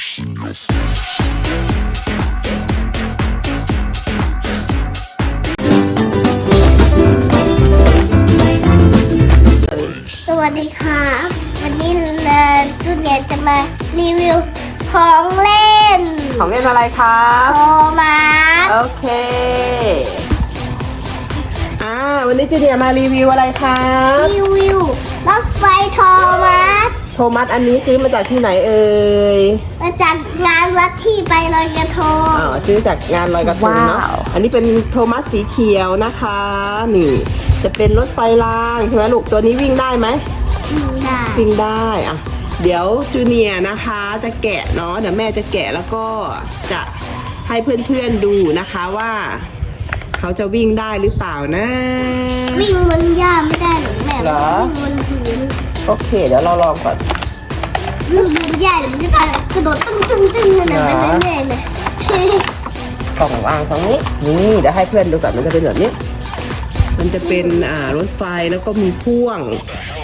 face in your face. สวัสดีครับวันนี้เลนจูเนียร์จะมารีวิวของเล่นของเล่นอะไรครับโทมัสโอเคอ่าวันนี้จูเนียร์มารีวิวอะไรครับรีวิวรถไฟโทมัสโทมัสอันนี้ซื้อมาจากที่ไหนเอ่ย มาจากงานวัดที่ไปลอยกระทงอ๋อซื้อจากงานลอยกระทงเนาะ ว้าว อันนี้เป็นโทมัสสีเขียวนะคะ นี่ จะเป็นรถไฟรางใช่ไหมลูก ตัวนี้วิ่งได้ไหม ได้วิ่งได้อะเดี๋ยวจูเนียร์นะคะจะแกะเนาะ เดี๋ยวแม่จะแกะแล้วก็จะให้เพื่อนๆดูนะคะว่า เขาจะวิ่งได้หรือเปล่านะ วิ่งบนหญ้าไม่ได้หรอกแม่เหรอ วิ่งบนพื้น โอเค เดี๋ยวเราลองก่อนวิ่งบนหญ้าเดี๋ยวมันจะไปกระโดดตึ้งตึ้งตึ้งนั่นนะไปเรื่อยๆเลยกล่องวางตรงนี้ นี่เดี๋ยวให้เพื่อนดูก่อนมันจะเป็นแบบนี้ มันจะเป็นอ่ารถไฟแล้วก็มีพ่วง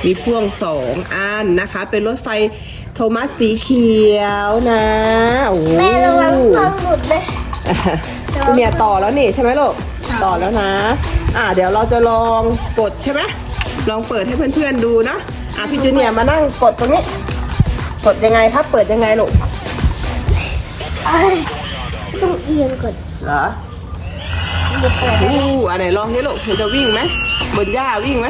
มีพ่วงสองอันนะคะ เป็นรถไฟโทมัสสีเขียวนะโอ้โหแม่ระวังความหลุดเลยเนี่ยต่อแล้วนี่ใช่ไหมลูกต่อต่อแล้วนะ อ่าเดี๋ยวเราจะลองกดใช่ไหมลองเปิดให้เพื่อนๆดูนะ อะพี่จูเนียร์มานั่งกดตรงนี้ กดยังไงครับ เปิดยังไงลูกเอ้ยต้องเอียงก่อนเหรอจะเปิดอู้อันไหนลองให้ลูกเธอจะวิ่งไหมบนหญ้าวิ่งไหม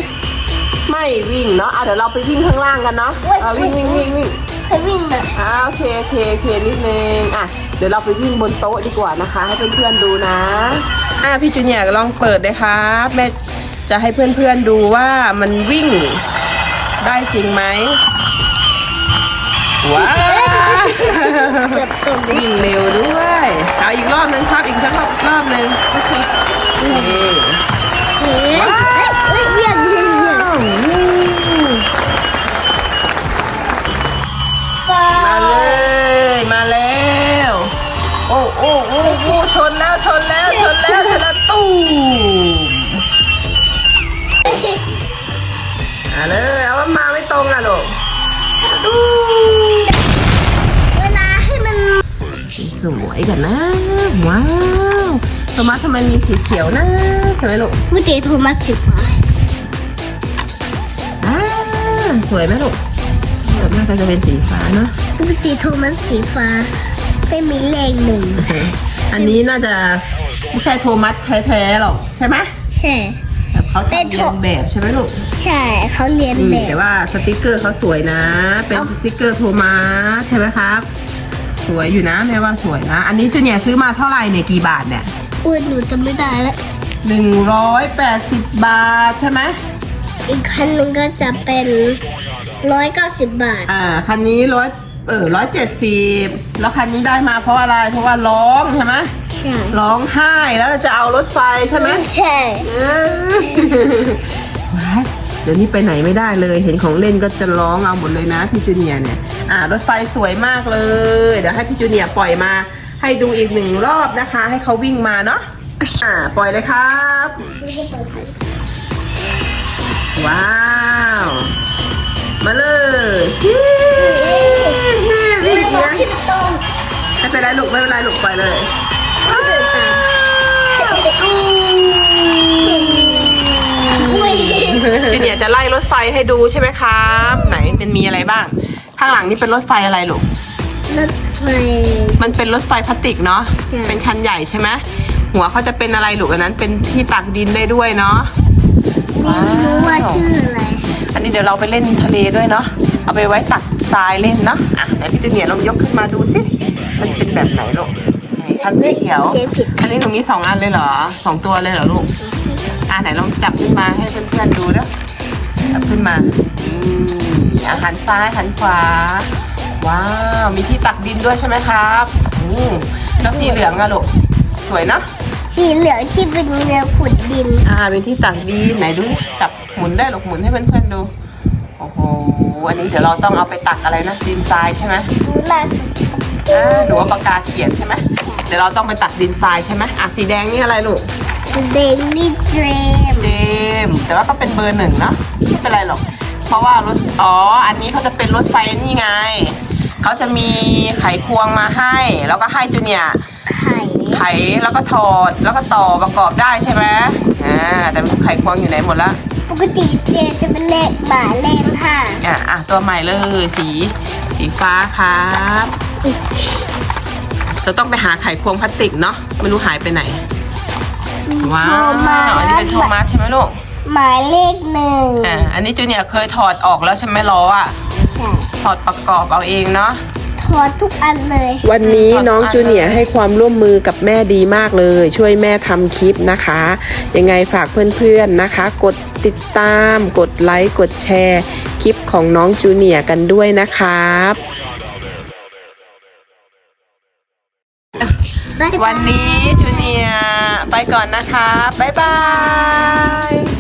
ไม่วิ่งเนาะอะเดี๋ยวเราไปวิ่งข้างล่างกันเนาะเอาวิ่งวิ่งวิ่งวิ่งเคยวิ่งแบบอ่าโอเคโอเคโอเคนิดนึงอะเดี๋ยวเราไปวิ่งบนโต๊ะดีกว่านะคะ ให้เพื่อนๆดูนะ อะพี่จูเนียร์ลองเปิดเลยครับแม่จะให้เพื่อนๆดูว่ามันวิ่ง ได้จริงไหมว้าวเกือบตกเลยวิ่งเร็วด้วยเอาอีกรอบนึงครับอีกสักรอบรอบนึงโอเคนี่เฮ้ยเฮ้ยเยี่ยมเยี่ยมเยี่ยมฟ้ามาเลยมาแล้วโอ้โอ้โอ้โอ้ชนแล้วชนแล้วชนแล้วชนแล้วตู้มอะเลย เอาว่ามาไม่ตรงอะลูกตู้เวลาให้มันสวยกันนะ ว้าวโทมัสทำไมมีสีเขียวนะใช่ไหมลูกเมื่อกี้โทมัสสีฟ้าอ่าสวยไหมลูกส่วนมากก็จะเป็นสีฟ้าเนาะเมื่อกี้โทมัสสีฟ้าไม่มีเลขหนึ่งอันนี้น่าจะไม่ใช่โทมัสแท้ๆหรอกใช่ไหมใช่แบบ เขาเป็นทำโทเรียนแบบใช่ไหมลูกใช่เขาเรียนอืมแบบแต่ว่าสติกเกอร์เขาสวยนะ เป็นสติกเกอร์โทมัสใช่ไหมครับ สวยอยู่นะแม่ว่าสวยนะ อันนี้จูเนียร์ซื้อมาเท่าไหร่เนี่ยกี่บาทเนี่ย อ้วนหนูจำไม่ได้แล้วหนึ่งร้อยแปดสิบบาทใช่ไหม อีกคันหนึงก็จะเป็นร้อยเก้าสิบบาท อ่า คันนี้ร้อยเออร้อยเจ็ดสิบแล้วคันนี้ได้มาเพราะอะไร เพราะว่าร้องใช่ไหม ใช่ร้องไห้แล้วจะเอารถไฟใช่ไหมใช่เออว้ายเดี๋ยวนี้ไปไหนไม่ได้เลย เห็นของเล่นก็จะร้องเอาหมดเลยนะพี่จูเนียร์เนี่ย อ่ารถไฟสวยมากเลย เดี๋ยวให้พี่จูเนียร์ปล่อยมา ให้ดูอีกหนึ่งรอบนะคะ ให้เขาวิ่งมาเนาะ อ่าปล่อยเลยครับ ว้าว มาเลยวิ่งอีกนะที่ตรงไม่เป็นไรลูกไม่เป็นไรลูกปล่อยเลย จูเนียร์จะไล่รถไฟให้ดูใช่ไหมครับ ไหนมันมีอะไรบ้าง ข้างหลังนี่เป็นรถไฟอะไรลูก รถไฟ มันเป็นรถไฟพลาสติกเนาะ ใช่ เป็นคันใหญ่ใช่ไหมหัวเขาจะเป็นอะไรลูกอันนั้น เป็นที่ตักดินได้ด้วยเนาะ ไม่รู้ว่าชื่ออะไร อันนี้เดี๋ยวเราไปเล่นทะเลด้วยเนาะ เอาไปไว้ตักทรายเล่นเนาะ อะไหนพี่จูเนียร์ลองยกขึ้นมาดูสิ มันเป็นแบบไหนลูกไหนคันสีเขียว เขียนผิด อันนี้หนูมีสองอันเลยเหรอสองตัวเลยเหรอลูก อะไหนลองจับขึ้นมาให้เพื่อนๆดูเด้อจับขึ้นมาอืมอะหันซ้ายหันขวา ว้าว มีที่ตักดินด้วยใช่ไหมครับอืมแล้วสีเหลืองอะลูกสวยเนอะสีเหลืองที่เป็นเรือขุดดิน อ่า เป็นที่ตักดินไหนดูดิจับหมุนได้หรอกหมุนให้เพื่อนๆดู โอ้โห อันนี้เดี๋ยวเราต้องเอาไปตักอะไรนะดินทรายใช่ไหมดูล่าสุดอ่าหนูว่าปากกาเขียนใช่ไหมเดี๋ยวเราต้องไปตักดินทรายใช่ไหมอะสีแดงนี่อะไรลูก เดนี่เดรมเจมส์แต่ว่าก็เป็นเบอร์หนึ่งเนาะไม่เป็นไรหรอก เพราะว่ารถอ๋ออันนี้เขาจะเป็นรถไฟนี่ไง เขาจะมีไขควงมาให้ แล้วก็ให้จูเนียร์ไข่ไขแล้วก็ถอดแล้วก็ต่อประกอบได้ใช่ไหมอ่าแต่ไม่รู้ไขควงอยู่ไหนหมดละปกติเจจะเป็นเลขหมายเลขค่ะ อะอะตัวใหม่เลยสีสีฟ้าครับเราต้องไปหาไขควงพลาสติกเนาะไม่รู้หายไปไหน ว้าวอันนี้เป็นโทมัสใช่ไหมลูก หมายเลขหนึ่งอ่า อันนี้จูเนียร์เคยถอดออกแล้วใช่ไหมล้ออะ ค่ะถอดประกอบเอาเองเนาะ ถอดทุกอันเลยวันนี้อืมน้องขอบคุณจูเนียร์เลยให้ความร่วมมือกับแม่ดีมากเลย ช่วยแม่ทำคลิปนะคะ ยังไงฝากเพื่อนๆนะคะ กดติดตาม กดไลค์ กดแชร์ คลิปของน้องจูเนียร์กันด้วยนะครับ วันนี้จูเนียไปก่อนนะคะ บ๊ายบาย